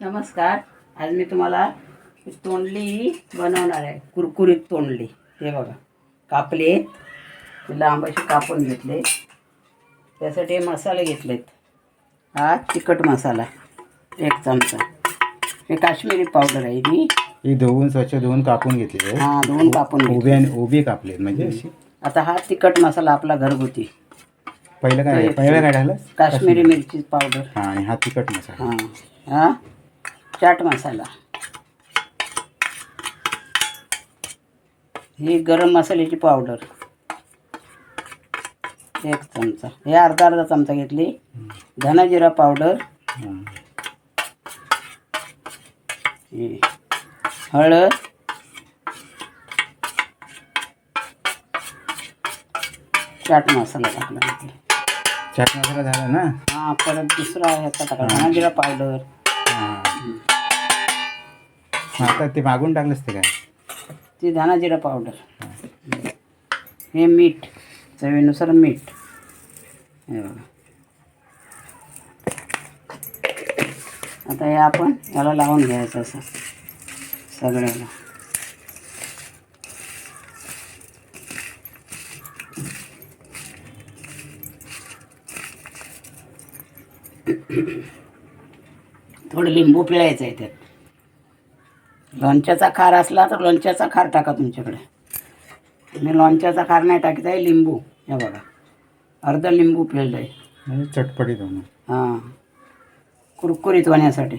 नमस्कार. आज मी तुम्हाला तोंडली बनवणार आहे. कुरकुरीत तोंडली. हे बघा. कापले. लांब असे कापून घेतले. त्यासाठी मसाले घेतलेत. हा तिखट मसाला. एक चमचा. हे काश्मीरी पावडर आहे ही. ही धुवून स्वच्छ धुवून कापून घेतली. हा दोन कापून घेतले उभी आणि उभी कापली म्हणजे अशी. आता हा तिखट मसाला आपला घरगुती. पहिलं काय पहिलं काय टाकलं काश्मीरी. मिरची पावडर. हा आणि हा तिखट मसाला. हां हा. चाट मसाला. ही गरम मसाल्याची पावडर एक चमचा. हे अर्धा अर्धा चमचा घेतली. धना जिरा पावडर हळद. चाट मसाला टाकला. चाट मसाला झाला ना? हा परत दुसरा ह्याचा टाकला. धना जिरा पावडर आता ते मागून टाकलंस ते काय? ते धाना जिरा पावडर. हे मीठ चवीनुसार मीठ. हे बघा. आता हे आपण याला लावून घ्यायचं असं सगळ्याला. थोडं लिंबू पिळायचं आहे त्यात. लोणच्याचा खार असला तर लोणच्याचा खार टाका तुमच्याकडे. मी लोणच्याचा खार नाही टाकत आहे लिंबू. हे बघा. अर्ध लिंबू पिळलं आहे. म्हणजे चटपटीत हां. कुरकुरीत होण्यासाठी.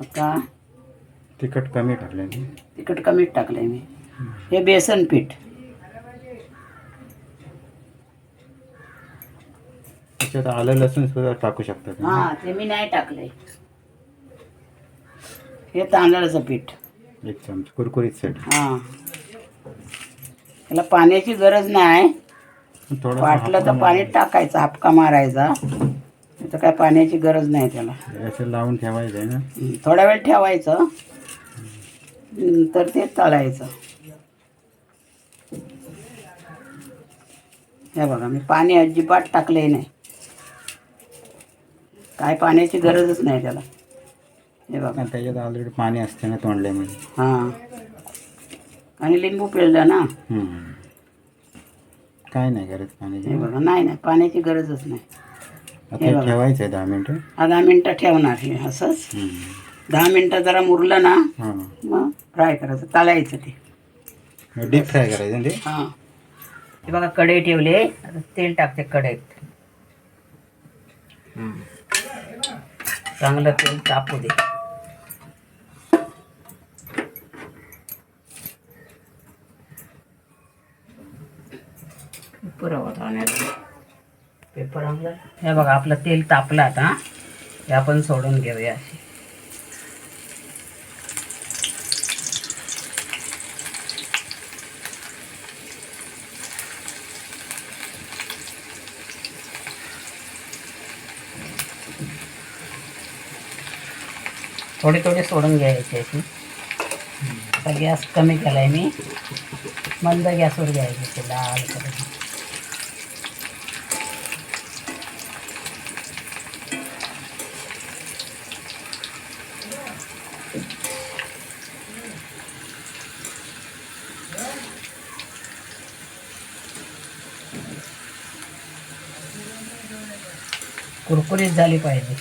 आता तिखट कमी टाकलं मी. तिखट कमीच टाकलंय मी. हे बेसन पीठ. त्याच्यात आलं लसूण सुद्धा टाकू शकता तुम्ही. हां ते मी नाही टाकलंय. हे तांदळाचं पीठ. एक चमचा कुरकुरीत सेट. हां. त्याला पाण्याची गरज नाही. थोडं वाटलं तर पाणी टाकायचं हापका मारायचा. तर काय पाण्याची गरज नाही त्याला. असं लावून ठेवायचं आहे ना? हं, थोडा वेळ ठेवायचं. तर ते तळायचं. हे बघा मी पाणी अजिबात टाकले नाही. काय पाण्याची गरजच नाही त्याला. हे बघा. त्याच्यात ऑलरेडी पाणी असते ना तोंडल्यामध्ये हां. आणि लिंबू पिळलं ना? हम्म. काय नाही हे पाण्याची. बघा नाही नाही पाण्याची गरजच नाही. हे हे बघा. ठेवायचं आहे दहा मिनटं. हा दहा मिनटं ठेवणार हे असंच? हम्म. दहा मिनटं जरा मुरलं ना हां. मग फ्राय करायचं तळायचं ते. डीप फ्राय करायचं ना ते? हां. हे बघा कढई ठेवले. आता तेल टाकते कढईत हं. चांगलं तेल तापू दे. पेपर पेपर आणला हे बघा आपलं तेल तापलं आता. हे आपण सोडून घेऊया. अशी थोडे थोडे सोडून घ्यायचे अशी आता गॅस कमी केला आहे मी. मंद गॅसवर घ्यायचे ते लाल करून. कुरकुरीत झाली पाहिजे.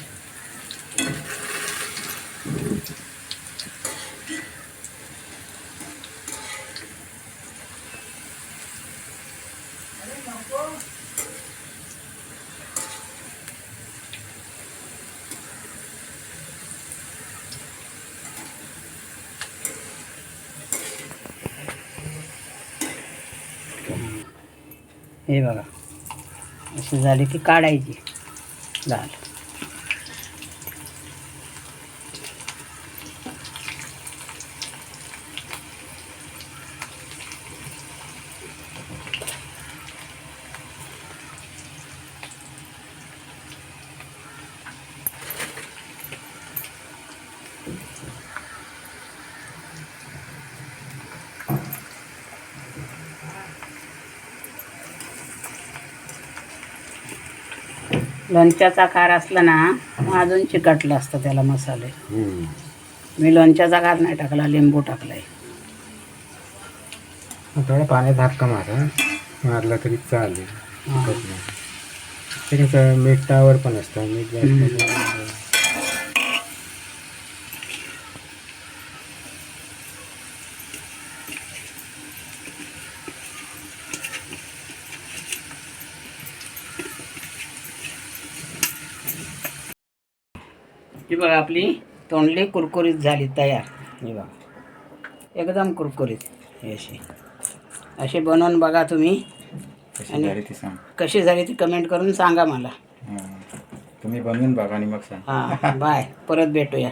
हे बघा. अशी झाली की काढायची. झालं. लोणच्याचा कार असला ना मग अजून चिकटलं असतं त्याला मसाले. मी लोणच्याचा कार नाही टाकला लिंबू टाकलाय. थोड्या पाण्यात धक्का मारा? मारला तरी चालेल. ते कसं मिठावर पण असतं. मीठ ही बघा आपली तोंडली कुरकुरीत झाली तयार. ही बघा. एकदम कुरकुरीत. ही अशी. अशी बनवून बघा तुम्ही. कशी आणि- झाली ती सांग. कशी झाली ती कमेंट करून सांगा मला. तुम्ही बनवून बघा आणि मग सांग. हां बाय. परत भेटूया.